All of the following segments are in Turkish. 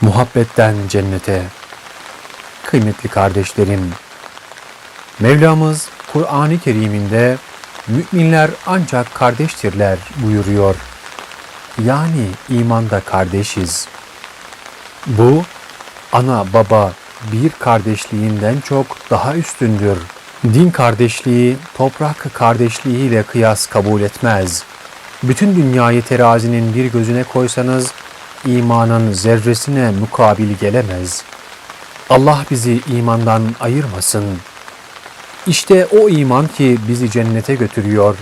Muhabbetten cennete. Kıymetli kardeşlerim, Mevlamız Kur'an-ı Kerim'inde müminler ancak kardeştirler buyuruyor. Yani imanda kardeşiz. Bu ana baba bir kardeşliğinden çok daha üstündür. Din kardeşliği toprak kardeşliğiyle kıyas kabul etmez. Bütün dünyayı terazinin bir gözüne koysanız imanın zerresine mukabil gelemez. Allah bizi imandan ayırmasın. İşte o iman ki bizi cennete götürüyor.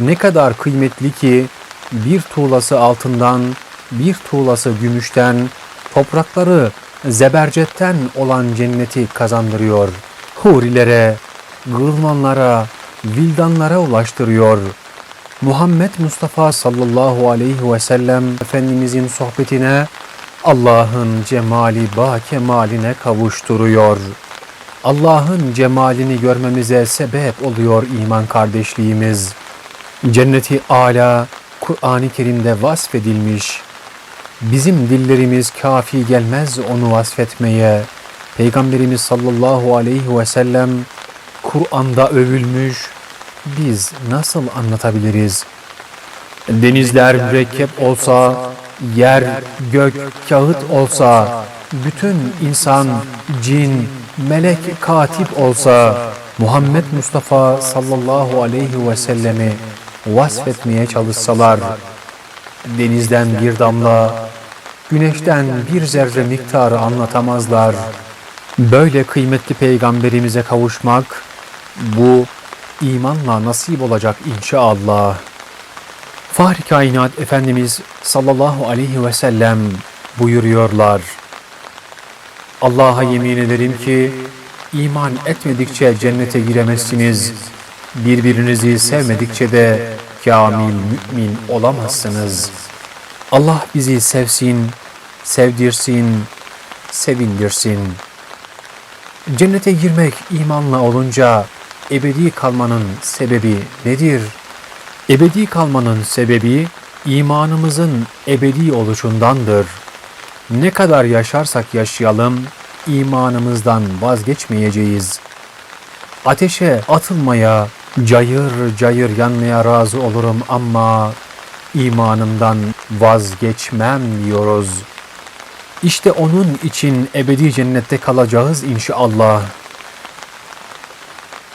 Ne kadar kıymetli ki bir tuğlası altından, bir tuğlası gümüşten, toprakları zebercetten olan cenneti kazandırıyor. Hurilere, gılmanlara, vildanlara ulaştırıyor. Muhammed Mustafa sallallahu aleyhi ve sellem Efendimizin sohbetine Allah'ın cemali ba kemaline kavuşturuyor. Allah'ın cemalini görmemize sebep oluyor iman kardeşliğimiz. Cenneti âlâ Kur'an-ı Kerim'de vasfedilmiş. Bizim dillerimiz kafi gelmez onu vasfetmeye. Peygamberimiz sallallahu aleyhi ve sellem Kur'an'da övülmüş. Biz nasıl anlatabiliriz? Denizler mürekkep olsa, yer, gök, kağıt olsa, bütün insan, cin, melek, katip olsa, Muhammed Mustafa sallallahu aleyhi ve sellemi vasfetmeye çalışsalar, denizden bir damla, güneşten bir zerre miktarı anlatamazlar. Böyle kıymetli peygamberimize kavuşmak, bu imanla nasip olacak inşallah. Fahri Kainat Efendimiz sallallahu aleyhi ve sellem buyuruyorlar. Allah'a yemin ederim ki iman etmedikçe cennete giremezsiniz. Birbirinizi sevmedikçe de kamil mümin olamazsınız. Allah bizi sevsin, sevdirsin, sevindirsin. Cennete girmek imanla olunca ebedi kalmanın sebebi nedir? Ebedi kalmanın sebebi imanımızın ebedi oluşundandır. Ne kadar yaşarsak yaşayalım imanımızdan vazgeçmeyeceğiz. Ateşe atılmaya, cayır cayır yanmaya razı olurum ama imanımdan vazgeçmem diyoruz. İşte onun için ebedi cennette kalacağız inşallah.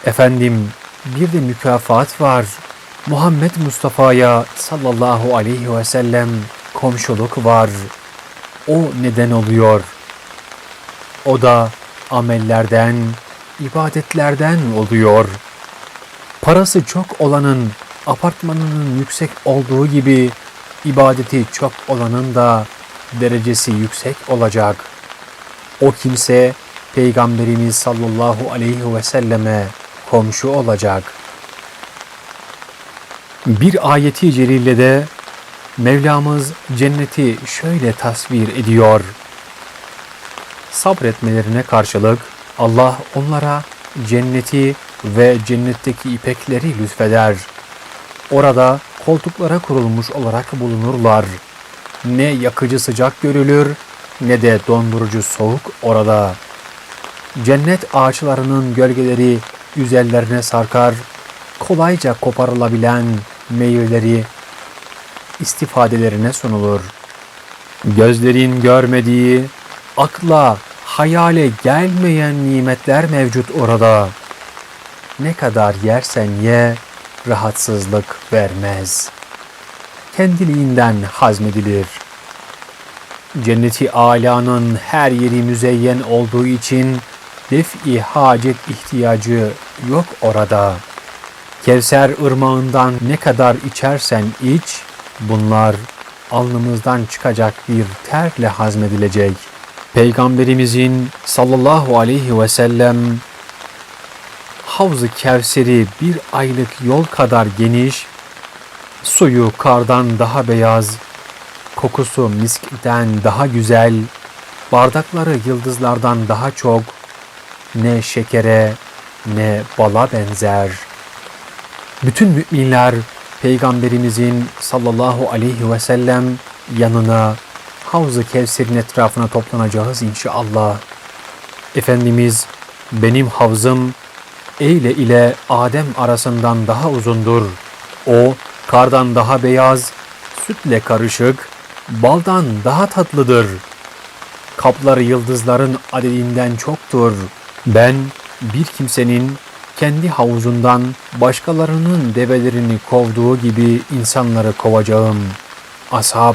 Efendim bir de mükafat var. Muhammed Mustafa'ya sallallahu aleyhi ve sellem komşuluk var. O neden oluyor? O da amellerden, ibadetlerden oluyor. Parası çok olanın apartmanının yüksek olduğu gibi ibadeti çok olanın da derecesi yüksek olacak. O kimse Peygamberimiz sallallahu aleyhi ve selleme komşu olacak. Bir ayeti celilede Mevlamız cenneti şöyle tasvir ediyor. Sabretmelerine karşılık Allah onlara cenneti ve cennetteki ipekleri lütfeder. Orada koltuklara kurulmuş olarak bulunurlar. Ne yakıcı sıcak görülür ne de dondurucu soğuk orada. Cennet ağaçlarının gölgeleri üzerlerine sarkar, kolayca koparılabilen meyveleri istifadelerine sunulur. Gözlerin görmediği, akla, hayale gelmeyen nimetler mevcut orada. Ne kadar yersen ye, rahatsızlık vermez. Kendiliğinden hazmedilir. Cenneti âlânın her yeri müzeyyen olduğu için def-i hacet ihtiyacı yok orada. Kevser ırmağından ne kadar içersen iç, bunlar alnımızdan çıkacak bir terle hazmedilecek. Peygamberimizin sallallahu aleyhi ve sellem Havz-ı Kevser'i bir aylık yol kadar geniş, suyu kardan daha beyaz, kokusu miskten daha güzel, bardakları yıldızlardan daha çok, ne şekere ne bala benzer. Bütün müminler Peygamberimizin sallallahu aleyhi ve sellem yanına Havz-ı Kevser'in etrafına toplanacağız inşallah. Efendimiz, benim havzım Eyle ile Adem arasından daha uzundur. O, kardan daha beyaz, sütle karışık, baldan daha tatlıdır. Kapları yıldızların adedinden çoktur. Ben bir kimsenin kendi havuzundan başkalarının develerini kovduğu gibi insanları kovacağım. Ashab,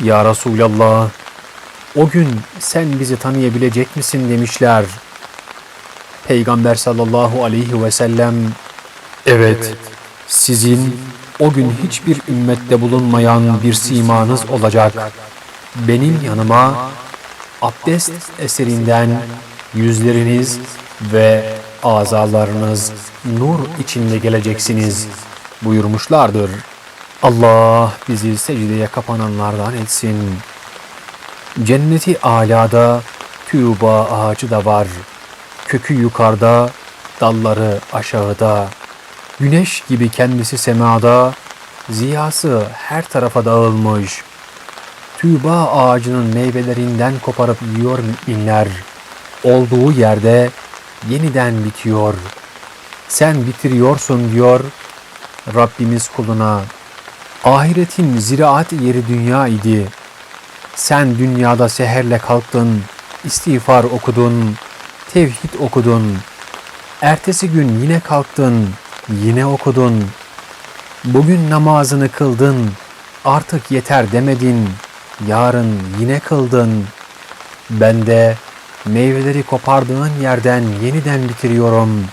Ya Resulallah, o gün sen bizi tanıyabilecek misin demişler. Peygamber sallallahu aleyhi ve sellem, evet, sizin o gün hiçbir ümmette bulunmayan bir simanız olacak. Benim yanıma abdest eserinden yüzleriniz ve azalarınız nur içinde geleceksiniz buyurmuşlardır. Allah bizi secdeye kapananlardan etsin. Cenneti alada tüba ağacı da var. Kökü yukarıda, dalları aşağıda. Güneş gibi kendisi semada, ziyası her tarafa dağılmış. Tüba ağacının meyvelerinden koparıp yiyor müminler. Olduğu yerde yeniden bitiyor. Sen bitiriyorsun diyor Rabbimiz kuluna. Ahiretin ziraat yeri dünya idi. Sen dünyada seherle kalktın, istiğfar okudun, tevhid okudun. Ertesi gün yine kalktın, yine okudun. Bugün namazını kıldın, artık yeter demedin. Yarın yine kıldın. Ben de meyveleri kopardığın yerden yeniden bitiriyorum.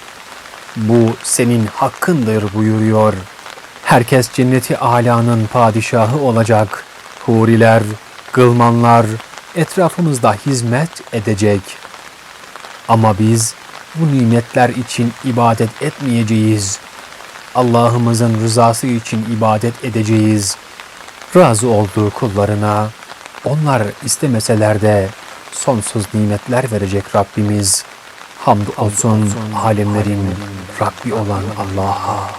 Bu senin hakkındır buyuruyor. Herkes cenneti alanın padişahı olacak. Huriler, gılmanlar etrafımızda hizmet edecek. Ama biz bu nimetler için ibadet etmeyeceğiz. Allah'ımızın rızası için ibadet edeceğiz. Razı olduğu kullarına onlar istemeseler de sonsuz nimetler verecek Rabbimiz. Hamd olsun alemlerin Rabbi olan Allah'a.